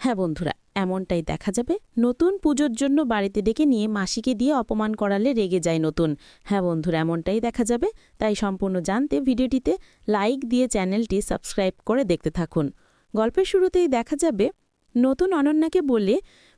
হ্যাঁ বন্ধুরা, এমনটাই দেখা যাবে। নতুন পুজোর জন্য বাড়িতে ডেকে নিয়ে মাসিকে দিয়ে অপমান করালে রেগে যায় নতুন। হ্যাঁ বন্ধুরা, এমনটাই দেখা যাবে। তাই সম্পূর্ণ জানতে ভিডিওটিতে লাইক দিয়ে চ্যানেলটি সাবস্ক্রাইব করে দেখতে থাকুন। গল্পের শুরুতেই দেখা যাবে, নতুন অনন্যাকে বলে,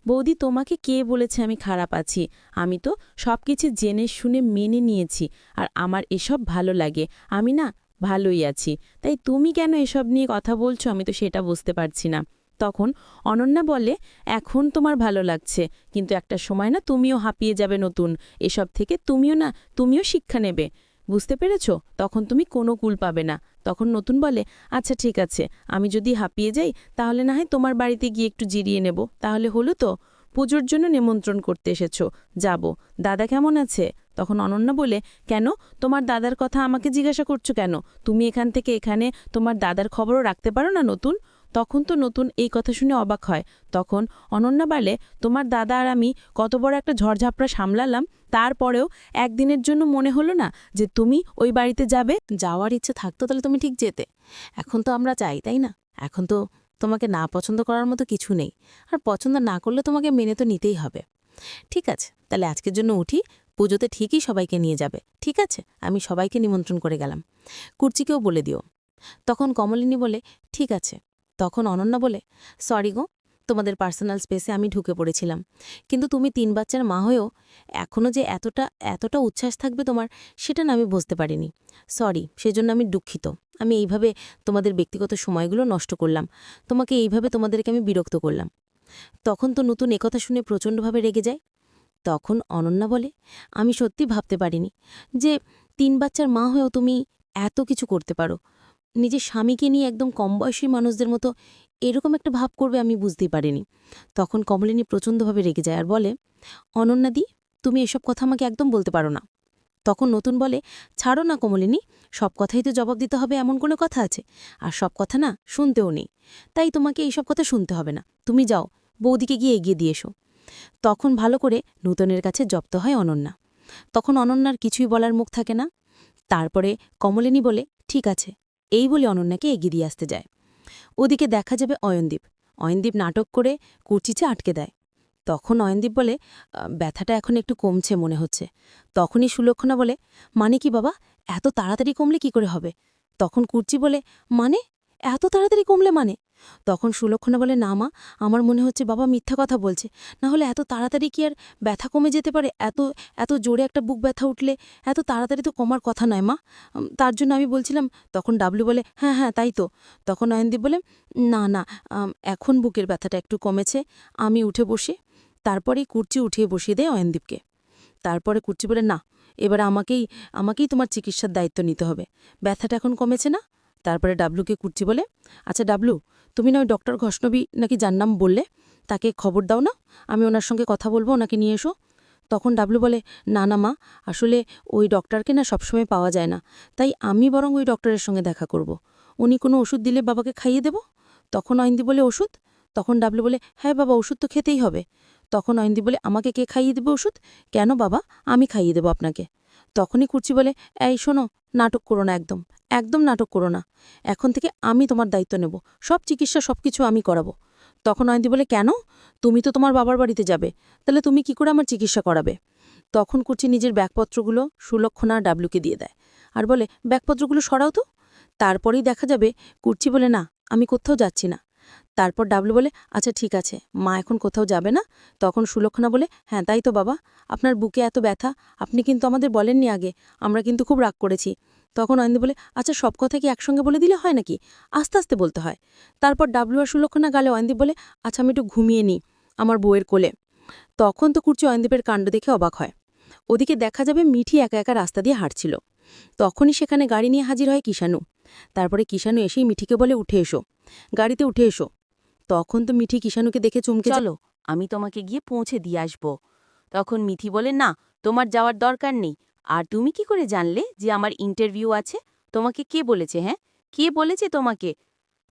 বৌদি, তোমাকে কে বলেছে আমি খারাপ আছি? আমি তো সব কিছু জেনে শুনে মেনে নিয়েছি, আর আমার এসব ভালো লাগে। আমি না ভালোই আছি। তাই তুমি কেন এসব নিয়ে কথা বলছো? আমি তো সেটা বুঝতে পারছি না। তখন অনন্যা বলে, এখন তোমার ভালো লাগছে, কিন্তু একটা সময় না তুমিও হাঁপিয়ে যাবে নতুন। এসব থেকে তুমিও না, তুমিও শিক্ষা নেবে। বুঝতে পেরেছ? তখন তুমি কোনো কুল পাবে না। তখন নতুন বলে আচ্ছা ঠিক আছে, আমি যদি হাঁপিয়ে যাই, তাহলে না হয় তোমার বাড়িতে গিয়ে একটু জিরিয়ে নেব। তাহলে হলো তো? পুজোর জন্য নিমন্ত্রণ করতে এসেছ। যাব। দাদা কেমন আছে? তখন অনন্যা বলে, কেন? তোমার দাদার কথা আমাকে জিজ্ঞাসা করছ কেন? তুমি এখান থেকে এখানে তোমার দাদার খবরও রাখতে পারো না নতুন? তখন তো নতুন এই কথা শুনে অবাক হয়। তখন অনন্যা বলে, তোমার দাদা আর আমি কত বড় একটা ঝড়ঝাপড়া সামলালাম, তারপরেও একদিনের জন্য মনে হলো না যে তুমি ওই বাড়িতে যাবে। যাওয়ার ইচ্ছে থাকতো তাহলে তুমি ঠিক যেতে। এখন তো আমরা চাই, তাই না? এখন তো তোমাকে না পছন্দ করার মতো কিছু নেই। আর পছন্দ না করলে তোমাকে মেনে তো নিতেই হবে। ঠিক আছে, তাহলে আজকের জন্য উঠি। পুজোতে ঠিকই সবাইকে নিয়ে যাবে। ঠিক আছে, আমি সবাইকে নিমন্ত্রণ করে গেলাম। কুর্চিকেও বলে দিও। তখন কমলিনী বলে, ঠিক আছে তখন অনন্যা বলে সরি গো, তোমাদের পার্সোনাল স্পেসে আমি ঢুকে পড়েছিলাম। কিন্তু তুমি তিন বাচ্চার মা হয়েও এখনও যে এতটা এতটা উচ্ছ্বাস থাকবে তোমার, সেটা না আমি বুঝতে পারিনি। সরি সেজন্য আমি দুঃখিত। আমি এইভাবে তোমাদের ব্যক্তিগত সময়গুলো নষ্ট করলাম। তোমাকে এইভাবে তোমাদেরকে আমি বিরক্ত করলাম। তখন তো নতুন একথা শুনে প্রচণ্ডভাবে রেগে যায়। তখন অনন্যা বলে, আমি সত্যি ভাবতে পারিনি যে তিন বাচ্চার মা হয়েও তুমি এত কিছু করতে পারো। নিজের স্বামীকে নিয়ে একদম কম বয়সী মানুষদের মতো এরকম একটা ভাব করবে আমি বুঝতেই পারিনি। তখন কমলিনী প্রচণ্ডভাবে রেগে যায় আর বলে, অনন্যাদি, তুমি এসব কথা আমাকে একদম বলতে পারো না। তখন নতুন বলে, ছাড়ো না কমলিনী, সব কথাই তো জবাব দিতে হবে, এমন কোনো কথা আছে। আর সব কথা না শুনতেও নেই। তাই তোমাকে এইসব কথা শুনতে হবে না। তুমি যাও, বৌদিকে গিয়ে এগিয়ে দিয়ে এসো। তখন ভালো করে নূতনের কাছে জব্দ হয় অনন্যা। তখন অনন্যার কিছুই বলার মুখ থাকে না। তারপরে কমলিনী বলে, ঠিক আছে এই বলে অনন্যাকে এগিয়ে দিয়ে আসতে যায়। ওদিকে দেখা যাবে অয়নদীপ। অয়নদীপ নাটক করে কুচিচে আটকে দেয়। তখন অয়নদীপ বলে ব্যথাটা এখন একটু কমছে মনে হচ্ছে। তখনই সুলক্ষণা বলে মানে কি বাবা, এত তাড়াতাড়ি কমলে কি করে হবে? তখন কুর্চি বলে মানে এত তাড়াতাড়ি কমলে মানে? তখন সুলক্ষণা বলে, না মা, আমার মনে হচ্ছে বাবা মিথ্যা কথা বলছে। না হলে এত তাড়াতাড়ি কি আর ব্যথা কমে যেতে পারে? এত এত জোরে একটা বুক ব্যথা উঠলে এত তাড়াতাড়ি তো কমার কথা নয় মা। তার জন্য আমি বলছিলাম তখন ডাবলু বলে হ্যাঁ হ্যাঁ তাই তো তখন অয়নদীপ বলে, না না এখন বুকের ব্যথাটা একটু কমেছে, আমি উঠে বসে। তারপরেই কুর্চি উঠিয়ে বসিয়ে দেয় অয়নদীপকে তারপরে কুর্চি বলে, না, এবার আমাকেই আমাকেই তোমার চিকিৎসার দায়িত্ব নিতে হবে। ব্যথাটা এখন কমেছে না? তারপরে ডাবলুকে কুর্চি বলে আচ্ছা ডাবলু তুমি না ওই ডক্টর ঘষ্ণবী নাকি যার নাম বললে? তাকে খবর দাও না, আমি ওনার সঙ্গে কথা বলব, ওনাকে নিয়ে এসো। তখন ডাবলু বলে, না না মা, আসলে ওই ডক্টরকে না সবসময় পাওয়া যায় না, তাই আমি বরং ওই ডক্টরের সঙ্গে দেখা করব। উনি কোনো ওষুধ দিলে বাবাকে খাইয়ে দেব? তখন অয়ন্দি বলে, ওষুধ? তখন ডাবলু বলে হ্যাঁ বাবা, ওষুধ তো খেতেই হবে। তখন অয়ন্দি বলে, আমাকে কে খাইয়ে দেবে ওষুধ? কেন বাবা, আমি খাইয়ে দেব আপনাকে। তখনই কুর্চি বলে, এই, শোনো, নাটক করো না একদম একদম নাটক করো না। এখন থেকে আমি তোমার দায়িত্ব নেব, সব চিকিৎসা সব কিছু আমি করাবো। তখন অয়ন্তি বলে, কেন? তুমি তো তোমার বাবার বাড়িতে যাবে, তাহলে তুমি কি করে আমার চিকিৎসা করাবে? তখন কুর্চি নিজের ব্যাগপত্রগুলো সুলক্ষণা ডাবলুকে দিয়ে দেয় আর বলে, ব্যাগপত্রগুলো সরাও তো। তারপরেই দেখা যাবে কুর্চি বলে, না, আমি কোথাও যাচ্ছি না। তারপর ডাবলু বলে আচ্ছা ঠিক আছে, মা এখন কোথাও যাবে না? তখন সুলক্ষণা বলে হ্যাঁ তাই তো বাবা, আপনার বুকে এত ব্যথা, আপনি কিন্তু আমাদের বলেননি আগে, আমরা কিন্তু খুব রাগ করেছি। তখন অয়ন্দি বলে আচ্ছা সব কথা কি একসঙ্গে বলে দিলে হয় নাকি? আস্তে আস্তে বলতে হয়। তারপর ডাবলু আর সুলক্ষণা গালে অয়নদীপ বলে আচ্ছা আমি একটু ঘুমিয়ে নিই আমার বউয়ের কোলে। তখন তো কুর্চি অয়নদীপের কাণ্ড দেখে অবাক হয়। ওদিকে দেখা যাবে মিঠি একা একা রাস্তা দিয়ে হাঁটছিল। তখনই সেখানে গাড়ি নিয়ে হাজির হয় কিষাণু তারপরে কিষাণু এসেই মিঠিকে বলে, উঠে এসো। গাড়িতে উঠে এসো। তখন তো মিঠি কিষাণুকে দেখে চমকে চলো, আমি তোমাকে গিয়ে পৌঁছে দিয়ে আসব। তখন মিথি বলে, না, তোমার যাওয়ার দরকার নেই। আর তুমি কি করে জানলে যে আমার ইন্টারভিউ আছে? তোমাকে কে বলেছে হ্যাঁ? কে বলেছে তোমাকে?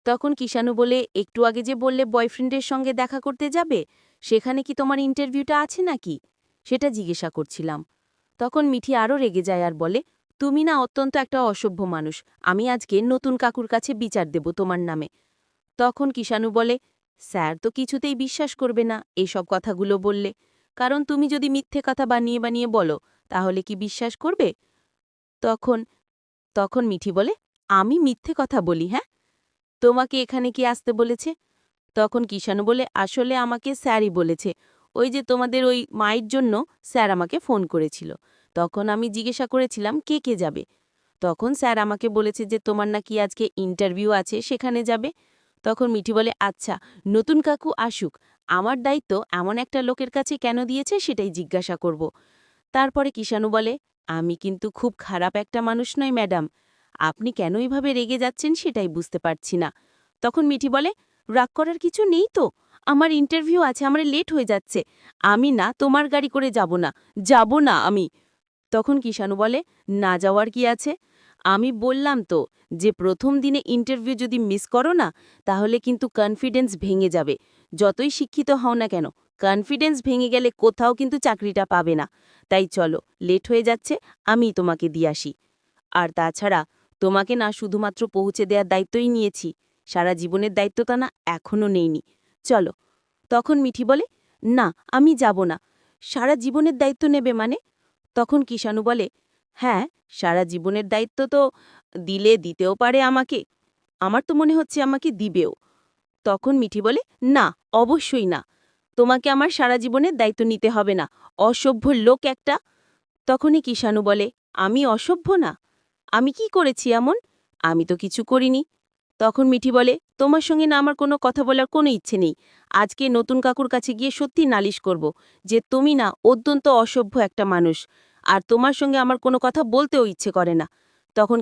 তখন কিষাণু বলে, একটু আগে যে বললে বয়ফ্রেন্ডের সঙ্গে দেখা করতে যাবে, সেখানে কি তোমার ইন্টারভিউটা আছে নাকি? সেটা জিজ্ঞাসা করছিলাম। তখন মিঠি আরও রেগে যায় আর বলে, তুমি না অত্যন্ত একটা অসভ্য মানুষ। আমি আজকে নতুন কাকুর কাছে বিচার দেব তোমার নামে। তখন কিষাণু বলে, স্যার তো কিছুতেই বিশ্বাস করবে না এইসব কথাগুলো বললে। কারণ তুমি যদি মিথ্যে কথা বানিয়ে বানিয়ে বলো, তাহলে কি বিশ্বাস করবে? তখন তখন মিঠি বলে, আমি মিথ্যে কথা বলি হ্যাঁ? তোমাকে এখানে কি আসতে বলেছে? তখন কিষাণু বলে, আসলে আমাকে স্যারই বলেছে। ওই যে তোমাদের ওই মায়ের জন্য স্যার আমাকে ফোন করেছিল। তখন আমি জিজ্ঞাসা করেছিলাম, কে কে যাবে? তখন স্যার আমাকে বলেছে যে, তোমার নাকি আজকে ইন্টারভিউ আছে, সেখানে যাবে। তখন মিঠি বলে আচ্ছা নতুন কাকু আসুক। আমার দায়িত্ব এমন একটা লোকের কাছে কেন দিয়েছে সেটাই জিজ্ঞাসা করব। তারপরে কিষাণু বলে, আমি কিন্তু খুব খারাপ একটা মানুষ নয় ম্যাডাম। আপনি কেন এইভাবে রেগে যাচ্ছেন সেটাই বুঝতে পারছি না। তখন মিঠি বলে, রাগ করার কিছু নেই তো। আমার ইন্টারভিউ আছে, আমার লেট হয়ে যাচ্ছে। আমি না তোমার গাড়ি করে যাব না যাব না আমি। তখন কিষাণু বলে, না যাওয়ার কি আছে? আমি বললাম তো যে প্রথম দিনে ইন্টারভিউ যদি মিস করো না, তাহলে কিন্তু কনফিডেন্স ভেঙে যাবে। যতই শিক্ষিত হও না কেন কনফিডেন্স ভেঙে গেলে কোথাও কিন্তু চাকরিটা পাবে না। তাই চলো লেট হয়ে যাচ্ছে আমি তোমাকে দিয়ে আসি। আর তাছাড়া, তোমাকে না শুধুমাত্র পৌঁছে দেওয়ার দায়িত্বই নিয়েছি। সারা জীবনের দায়িত্বটা না এখনও নেইনি। চলো, তখন মিঠি বলে, না, আমি যাব না। সারা জীবনের দায়িত্ব নেবে মানে? তখন কিষাণু বলে হ্যাঁ সারা জীবনের দায়িত্ব তো দিলে দিতেও পারে আমাকে। আমার তো মনে হচ্ছে আমাকে দিবেও। তখন মিঠি বলে, না, অবশ্যই না। তোমাকে আমার সারা জীবনের দায়িত্ব নিতে হবে না। অসভ্য লোক একটা। তখনই কিষাণু বলে, আমি অসভ্য না? আমি কি করেছি এমন? আমি তো কিছু করিনি। তখন মিঠি বলে, তোমার সঙ্গে না আমার কোনো কথা বলার কোনো ইচ্ছে নেই। আজকে নতুন কাকুর কাছে গিয়ে সত্যি নালিশ করব যে তুমি না অত্যন্ত অসভ্য একটা মানুষ। আর তোমার সঙ্গে আমার কোনো কথা বলতেও ইচ্ছে করে না। তখন